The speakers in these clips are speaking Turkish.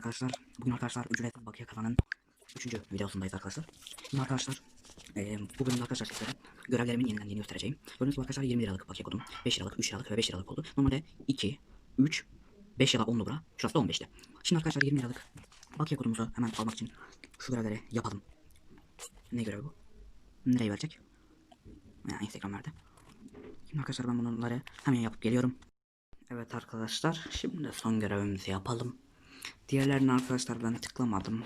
arkadaşlar. Bugün arkadaşlar ücretsiz bakiye kazanın 3. videosundayız arkadaşlar. Şimdi arkadaşlar eee bu bölümde arkadaşlar sizlere görevlerimin yenilendiğini göstereceğim. Gördüğünüz gibi arkadaşlar 20 liralık bakiye kodum. 5 liralık, 3 liralık ve 5 liralık oldu. Normalde 2, 3, 5 ya da 10'lu bura. Şurası da 15'ti. Şimdi arkadaşlar 20 liralık bakiye kodumuzu hemen almak için şu görevleri yapalım. Ne görevi bu? Nereye verecek? Ya Instagram verdi. Şimdi arkadaşlar ben bunları hemen yapıp geliyorum. Evet arkadaşlar şimdi son görevimizi yapalım. Diğerlerini arkadaşlar ben tıklamadım.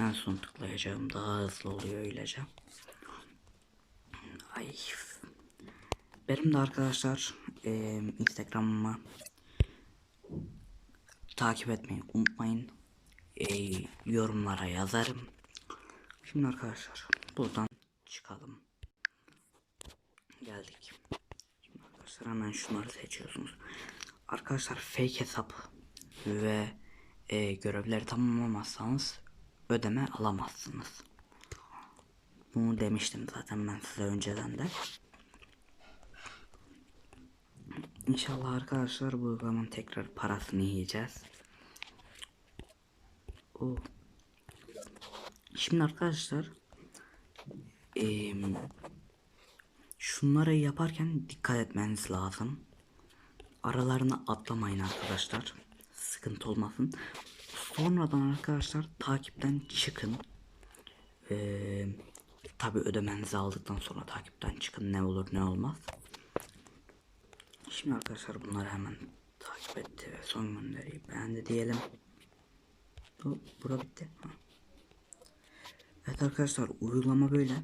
En son tıklayacağım daha hızlı oluyor öylece. Ay. Benim de arkadaşlar eee Instagram'ıma takip etmeyi unutmayın. Eee, yorumlara yazarım. Şimdi arkadaşlar buradan çıkalım. Geldik. Şimdi arkadaşlar hemen şunları seçiyorsunuz. Arkadaşlar fake hesap ve e, görevleri tamamlamazsanız ödeme alamazsınız. Bunu demiştim zaten ben size önceden de. İnşallah arkadaşlar bu uygulamanın tekrar parasını yiyeceğiz. Oo. Şimdi arkadaşlar eee Şunları yaparken dikkat etmeniz lazım. Aralarını atlamayın arkadaşlar. Sıkıntı olmasın. Sonradan arkadaşlar takipten çıkın. Ee, Tabi ödemenizi aldıktan sonra takipten çıkın ne olur ne olmaz. Şimdi arkadaşlar bunları hemen takip etti ve son gönderiyi beğendi diyelim. Bu, bura bitti. Ha. Evet arkadaşlar uygulama böyle.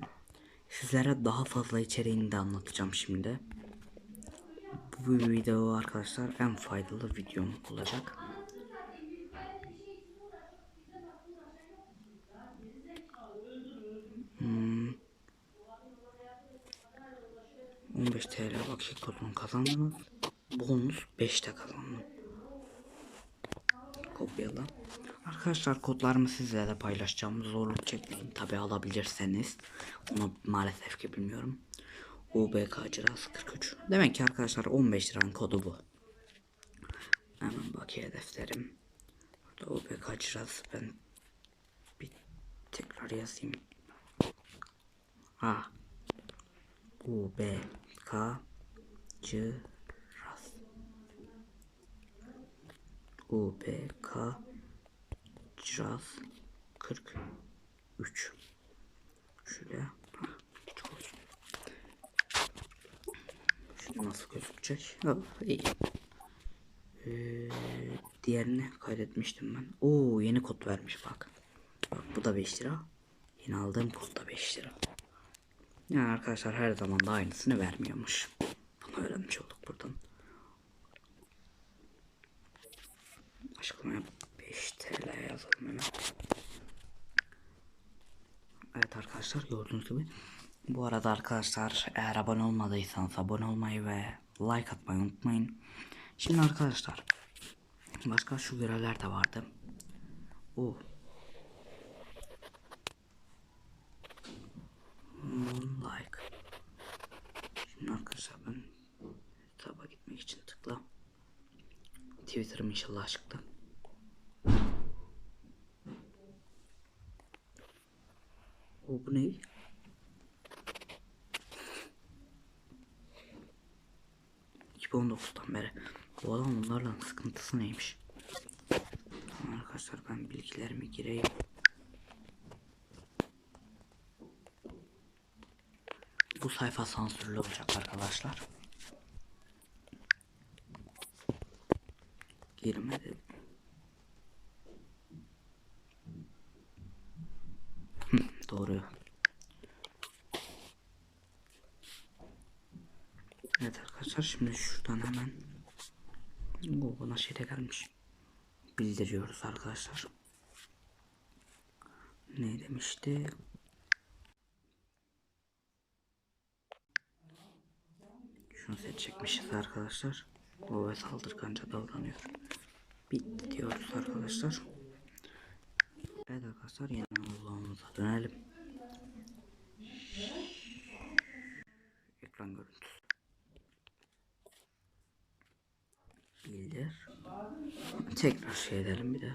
Sizlere daha fazla içeriğini de anlatacağım şimdi. Bu video arkadaşlar en faydalı videom olacak. Hmm. 15 TL bakış kodunu kazandınız. Bonus 5'te kazandım. Kopyala. Arkadaşlar kodlarımı sizle de paylaşacağım. Zorluk çekmeyin. Tabi alabilirseniz. Onu maalesef ki bilmiyorum. UBK Ciraz 43. Demek ki arkadaşlar 15 liranın kodu bu. Hemen bakiye defterim. Burada UBK Ciraz ben bir tekrar yazayım. Ha. UBK Ciraz. UBK Ciraz 43 Şöyle küçük olsun. Şimdi nasıl gözükecek? Oh, iyi. Ee, diğerini kaydetmiştim ben. Oo yeni kod vermiş bak. Bak bu da 5 lira. Yeni aldığım kod da 5 lira. Yani arkadaşlar her zaman da aynısını vermiyormuş. Bunu öğrenmiş olduk buradan. Açıklamaya 5 TL yazalım hemen. Evet arkadaşlar gördüğünüz gibi. Bu arada arkadaşlar eğer abone olmadıysanız abone olmayı ve like atmayı unutmayın. Şimdi arkadaşlar başka şu görevler de vardı. O like. Şimdi arkadaşlar ben kitaba gitmek için tıkla. Twitter'ım inşallah çıktı. O bu ne? ...2019'dan beri. Bu adam bunlarla sıkıntısı neymiş? Arkadaşlar ben bilgilerimi gireyim. Bu sayfa sansürlü olacak arkadaşlar. Girmedi. Doğru. Evet arkadaşlar şimdi şuradan hemen o bana şey de gelmiş. Bildiriyoruz arkadaşlar. Ne demişti? Üstümüze çekmişiz arkadaşlar. O ve saldırganca davranıyor. Bitti diyoruz arkadaşlar. Evet arkadaşlar yeni Allah'ımıza dönelim. Ekran görüntüsü. Bildir. Tekrar şey edelim bir de.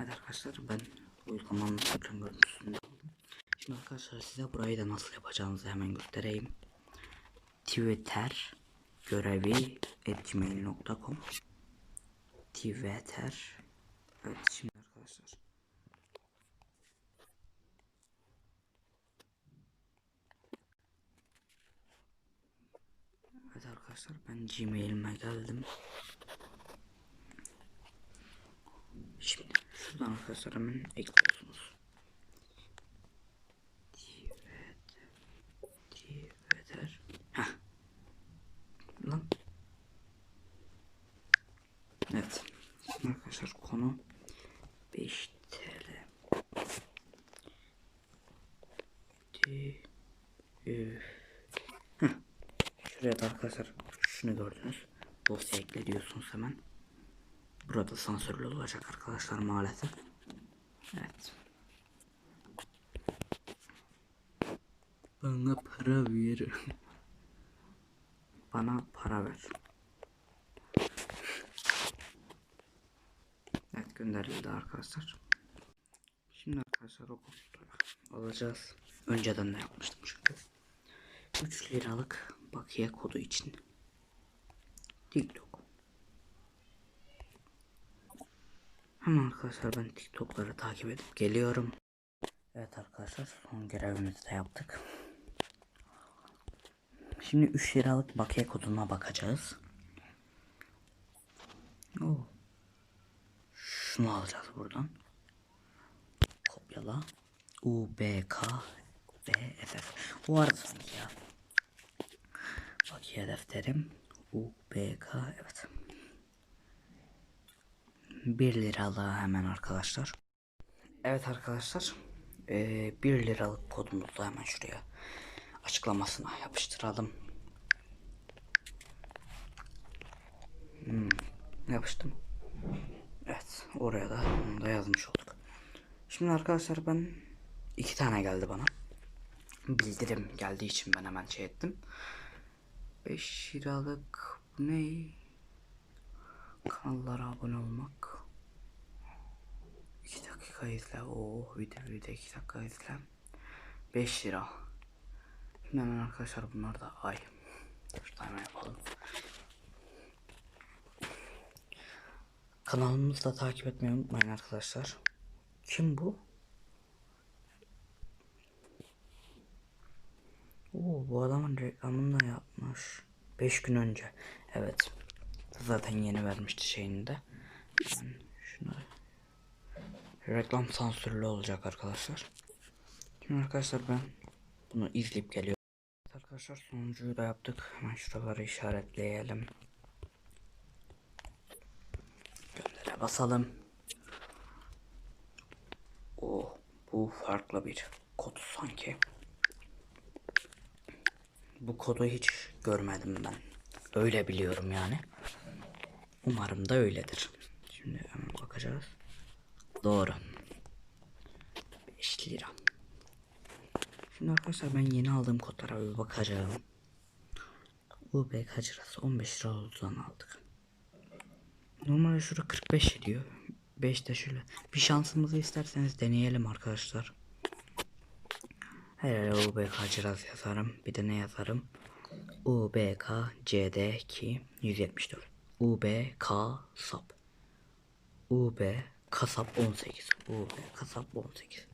Evet arkadaşlar ben uygulamamın ekran görüntüsünde Şimdi arkadaşlar size burayı da nasıl yapacağınızı hemen göstereyim. Twitter görevi gmail.com Twitter Evet şimdi arkadaşlar Evet arkadaşlar ben Gmail'ime geldim. Şimdi şuradan arkadaşlar hemen ekliyorsunuz. Twitter. Heh. Lan. Evet. Şimdi arkadaşlar konu 5 TL. Şuraya da arkadaşlar şunu gördünüz. Dosya ekle diyorsunuz hemen. Burada sansürlü olacak arkadaşlar maalesef. Evet. Bana para ver. Bana para ver. Gönderildi arkadaşlar. Şimdi arkadaşlar o kodları alacağız. Önceden de yapmıştım çünkü. 3 liralık bakiye kodu için. TikTok. Hemen arkadaşlar ben TikTok'ları takip edip geliyorum. Evet arkadaşlar son görevimizi de yaptık. Şimdi 3 liralık bakiye koduna bakacağız. Oo. Şunu alacağız buradan. Kopyala. U, B, K, B, F, F. Bu vardı sanki ya. Bakiye defterim. U, B, K, evet. 1 liralığa hemen arkadaşlar. Evet arkadaşlar. Ee, 1 liralık kodumuzu hemen şuraya açıklamasına yapıştıralım. Hmm, yapıştım. Evet oraya da onu da yazmış olduk. Şimdi arkadaşlar ben iki tane geldi bana. Bildirim geldiği için ben hemen şey ettim. 5 liralık bu ne? Kanallara abone olmak. 2 dakika izle. Oo videoyu da 2 dakika izle. 5 lira. Şimdi hemen arkadaşlar bunlar da ay. Şurada hemen yapalım. Kanalımızı da takip etmeyi unutmayın arkadaşlar. Kim bu? Oo, bu adamın reklamını da yapmış. 5 gün önce. Evet. Zaten yeni vermişti şeyini de. Ben şunu reklam sansürlü olacak arkadaşlar. Şimdi arkadaşlar ben bunu izleyip geliyorum. Arkadaşlar sonuncuyu da yaptık. Hemen şuraları işaretleyelim. Basalım. Oh bu farklı bir kod sanki. Bu kodu hiç görmedim ben. Öyle biliyorum yani. Umarım da öyledir. Şimdi hemen bakacağız. Doğru. 5 lira. Şimdi arkadaşlar ben yeni aldığım kodlara bir bakacağım. UB kaç lirası? 15 lira olduğundan aldık. Normalde şurada 45 ediyor. 5 de şöyle. Bir şansımızı isterseniz deneyelim arkadaşlar. Herhalde UB kaç lirası yazarım. Bir de ne yazarım? UBK CD 2 174. UBK SAP. UB kasap 18. UB kasap 18.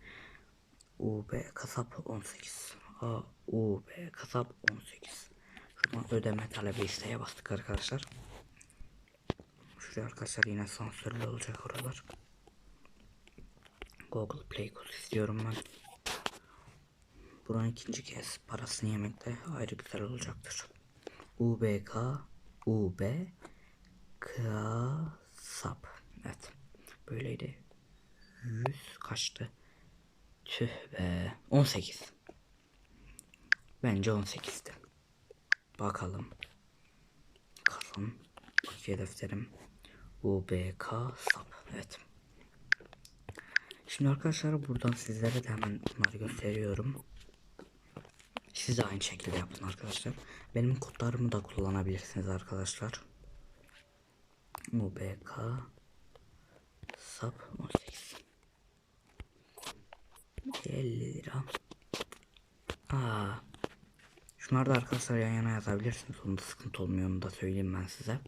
UB kasap 18. A UB kasap 18. Şuradan ödeme talebi isteğe bastık arkadaşlar. Şuraya arkadaşlar yine sansürlü olacak oralar. Google Play kodu istiyorum ben. Buranın ikinci kez parasını yemekte ayrı güzel olacaktır. UBK UB Kasap. Evet. Böyleydi. 100 kaçtı? Tüh be. 18. Bence 18'di. Bakalım. Kazan. Bakiye defterim. UBK sap. Evet. Şimdi arkadaşlar buradan sizlere de hemen bunları gösteriyorum. Siz de aynı şekilde yapın arkadaşlar. Benim kodlarımı da kullanabilirsiniz arkadaşlar. UBK SAP 18 50 lira. Aa. Şunları da arkadaşlar yan yana yazabilirsiniz. Onda sıkıntı olmuyor. Onu da söyleyeyim ben size.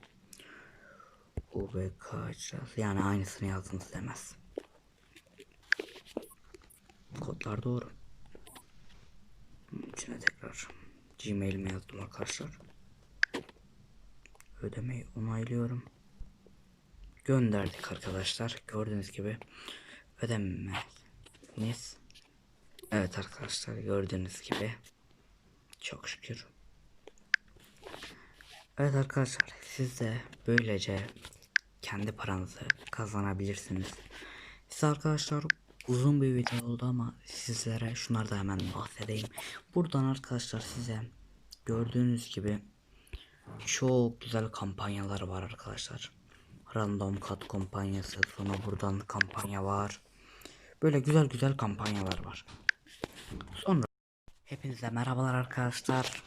UBK açacağız. Yani aynısını yazdınız demez. Kodlar doğru. İçine tekrar Gmail'imi yazdım arkadaşlar. Ödemeyi onaylıyorum. Gönderdik arkadaşlar. Gördüğünüz gibi ödemeniz. Evet arkadaşlar gördüğünüz gibi çok şükür. Evet arkadaşlar siz de böylece kendi paranızı kazanabilirsiniz. Siz arkadaşlar uzun bir video oldu ama sizlere şunları da hemen bahsedeyim. Buradan arkadaşlar size gördüğünüz gibi çok güzel kampanyalar var arkadaşlar. Random cut kampanyası sonra buradan kampanya var. Böyle güzel güzel kampanyalar var. Sonra hepinize merhabalar arkadaşlar.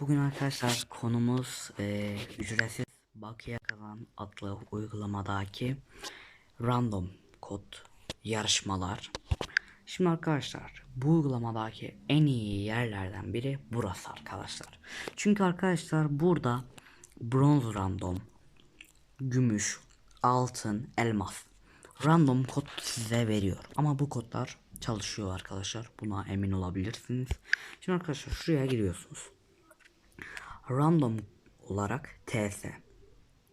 Bugün arkadaşlar konumuz e, ücretsiz bakiye kalan adlı uygulamadaki random kod yarışmalar. Şimdi arkadaşlar bu uygulamadaki en iyi yerlerden biri burası arkadaşlar. Çünkü arkadaşlar burada bronz random, gümüş, altın, elmas random kod size veriyor. Ama bu kodlar çalışıyor arkadaşlar. Buna emin olabilirsiniz. Şimdi arkadaşlar şuraya giriyorsunuz. Random olarak TS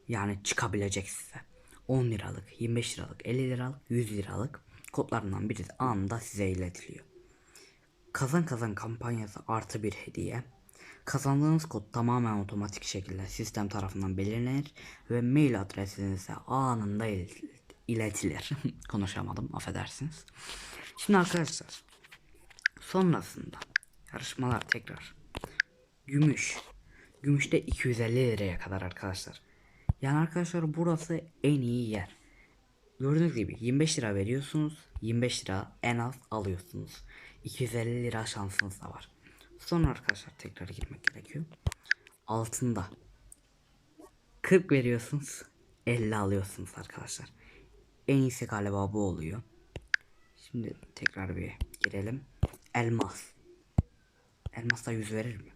yani çıkabilecek size 10 liralık, 25 liralık, 50 liralık, 100 liralık kodlarından biri anında size iletiliyor. Kazan kazan kampanyası artı bir hediye. Kazandığınız kod tamamen otomatik şekilde sistem tarafından belirlenir ve mail adresinize anında il- iletilir. Konuşamadım affedersiniz. Şimdi arkadaşlar sonrasında yarışmalar tekrar gümüş gümüşte 250 liraya kadar arkadaşlar. Yani arkadaşlar burası en iyi yer. Gördüğünüz gibi 25 lira veriyorsunuz. 25 lira en az alıyorsunuz. 250 lira şansınız da var. Sonra arkadaşlar tekrar girmek gerekiyor. Altında 40 veriyorsunuz. 50 alıyorsunuz arkadaşlar. En iyisi galiba bu oluyor. Şimdi tekrar bir girelim. Elmas. Elmas da 100 verir mi?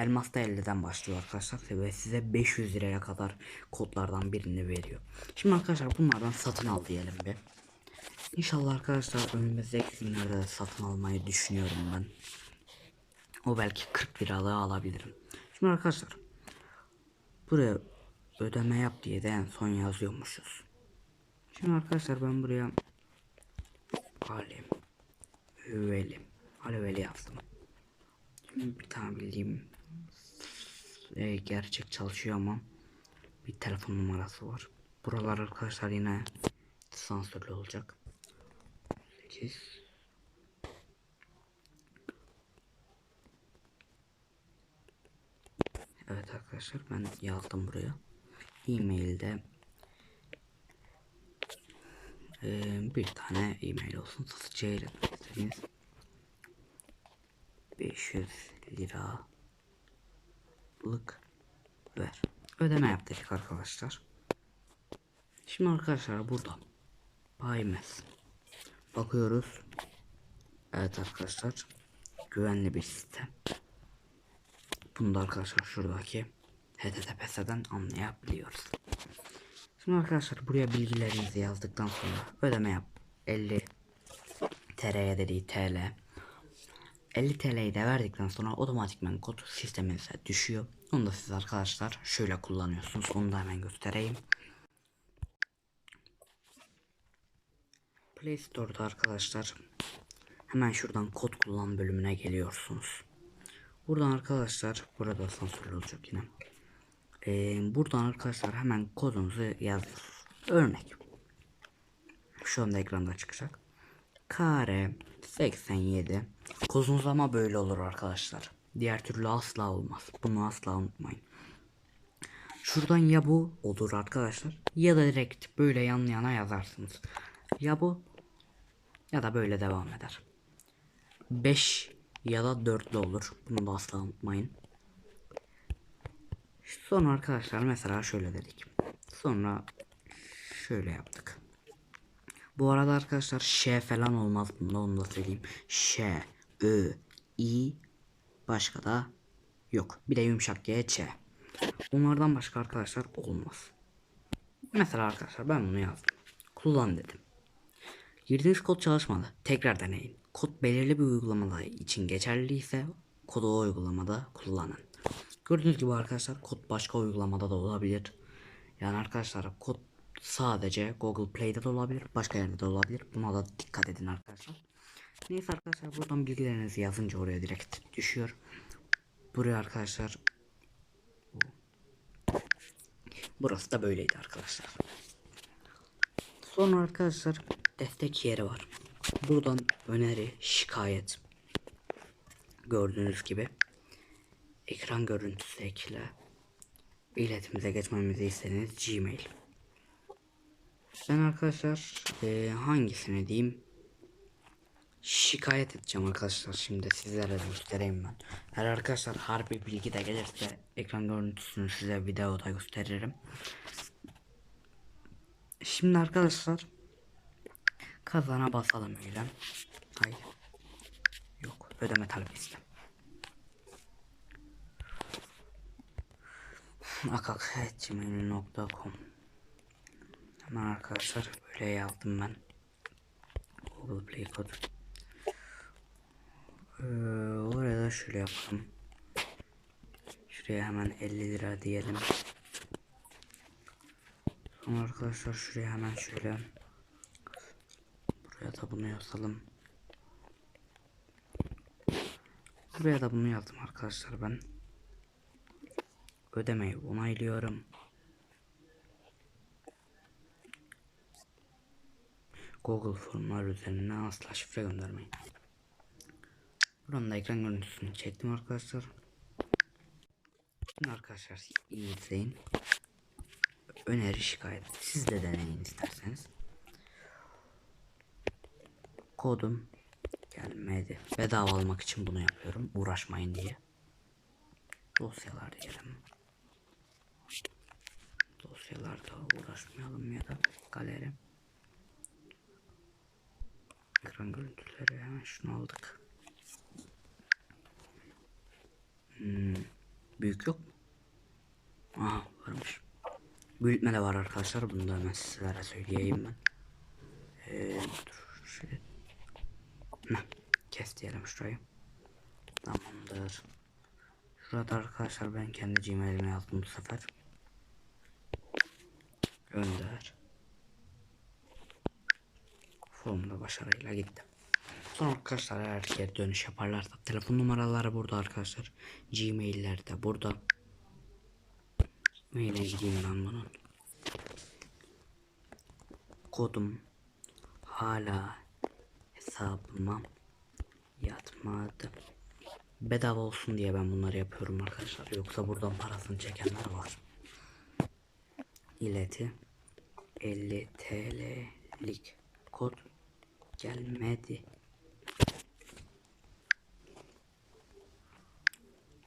Elmas da 50'den başlıyor arkadaşlar ve size 500 liraya kadar kodlardan birini veriyor. Şimdi arkadaşlar bunlardan satın al diyelim bir. İnşallah arkadaşlar önümüzdeki günlerde de satın almayı düşünüyorum ben. O belki 40 liralığı alabilirim. Şimdi arkadaşlar buraya ödeme yap diye de en son yazıyormuşuz. Şimdi arkadaşlar ben buraya Halim Veli Ali Veli yazdım. Şimdi bir tane bildiğim e, gerçek çalışıyor ama bir telefon numarası var. Buralar arkadaşlar yine sansürlü olacak. 8 Evet arkadaşlar ben yazdım buraya. E-mail'de e, bir tane e-mail olsun. Satıcıya iletmek istediğiniz 500 liralık ver. Ödeme yap dedik arkadaşlar. Şimdi arkadaşlar burada Paymes. Bakıyoruz. Evet arkadaşlar. Güvenli bir sistem. Bunu da arkadaşlar şuradaki HTTPS'den anlayabiliyoruz. Şimdi arkadaşlar buraya bilgilerinizi yazdıktan sonra ödeme yap. 50 TL'ye dediği TL. 50 TL'yi de verdikten sonra otomatikman kod sisteminize düşüyor. Onu da siz arkadaşlar şöyle kullanıyorsunuz. Onu da hemen göstereyim. Play Store'da arkadaşlar hemen şuradan kod kullan bölümüne geliyorsunuz. Buradan arkadaşlar burada sansürlü olacak yine. Ee, buradan arkadaşlar hemen kodunuzu yazıyorsunuz. Örnek. Şu anda ekranda çıkacak. Kare 87. Kodunuz ama böyle olur arkadaşlar. Diğer türlü asla olmaz. Bunu asla unutmayın. Şuradan ya bu olur arkadaşlar. Ya da direkt böyle yan yana yazarsınız. Ya bu ya da böyle devam eder. 5 ya da 4'lü olur. Bunu da asla unutmayın. Sonra arkadaşlar mesela şöyle dedik. Sonra şöyle yaptık. Bu arada arkadaşlar ş falan olmaz bunda onu da söyleyeyim. Ş, ö, i başka da yok. Bir de yumuşak g, ç. Bunlardan başka arkadaşlar olmaz. Mesela arkadaşlar ben bunu yazdım. Kullan dedim. Girdiğiniz kod çalışmadı. Tekrar deneyin. Kod belirli bir uygulamada için geçerliyse kodu o uygulamada kullanın. Gördüğünüz gibi arkadaşlar kod başka uygulamada da olabilir. Yani arkadaşlar kod sadece Google Play'de de olabilir. Başka yerde de olabilir. Buna da dikkat edin arkadaşlar. Neyse arkadaşlar buradan bilgilerinizi yazınca oraya direkt düşüyor. Buraya arkadaşlar Burası da böyleydi arkadaşlar. Sonra arkadaşlar destek yeri var. Buradan öneri, şikayet. Gördüğünüz gibi ekran görüntüsü ekle. İletimize geçmemizi istediğiniz Gmail. Ben arkadaşlar eee, hangisini diyeyim? Şikayet edeceğim arkadaşlar şimdi sizlere göstereyim ben. Eğer arkadaşlar harbi bilgi de gelirse ekran görüntüsünü size videoda gösteririm. Şimdi arkadaşlar kazana basalım öyle. Hayır. Yok ödeme talep istem. akak.gmail.com Hemen arkadaşlar böyle yazdım ben. Google Play kod. Ee, oraya da şöyle yapalım. Şuraya hemen 50 lira diyelim. Sonra arkadaşlar şuraya hemen şöyle buraya da bunu yazalım. Buraya da bunu yazdım arkadaşlar ben. Ödemeyi onaylıyorum. Google formlar üzerinden asla şifre göndermeyin. Buradan da ekran görüntüsünü çektim arkadaşlar. Arkadaşlar iyi izleyin. Öneri şikayet. Siz de deneyin isterseniz. Kodum gelmedi. Bedava almak için bunu yapıyorum. Uğraşmayın diye. Dosyalar diyelim. Dosyalarda uğraşmayalım ya da galeri. Ekran görüntüleri hemen şunu aldık. Hmm, büyük yok mu? Aha varmış. Büyütme de var arkadaşlar. Bunu da hemen sizlere söyleyeyim ben. Ee, dur şöyle. Heh, kes diyelim şurayı. Tamamdır. Şurada arkadaşlar ben kendi gmail'ime yazdım bu sefer. Gönder. Formda başarıyla gitti. Sonra arkadaşlar eğer geri dönüş yaparlarsa telefon numaraları burada arkadaşlar. Gmail'ler de burada. Maile gideyim ben bunun. Kodum hala hesabıma yatmadı. Bedava olsun diye ben bunları yapıyorum arkadaşlar. Yoksa buradan parasını çekenler var. İleti 50 TL'lik kod gelmedi.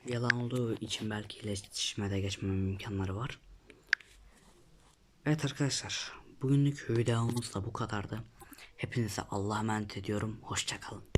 Yalan olduğu için belki iletişime de geçmem imkanları var. Evet arkadaşlar bugünlük videomuz da bu kadardı. Hepinize Allah'a emanet ediyorum. Hoşçakalın.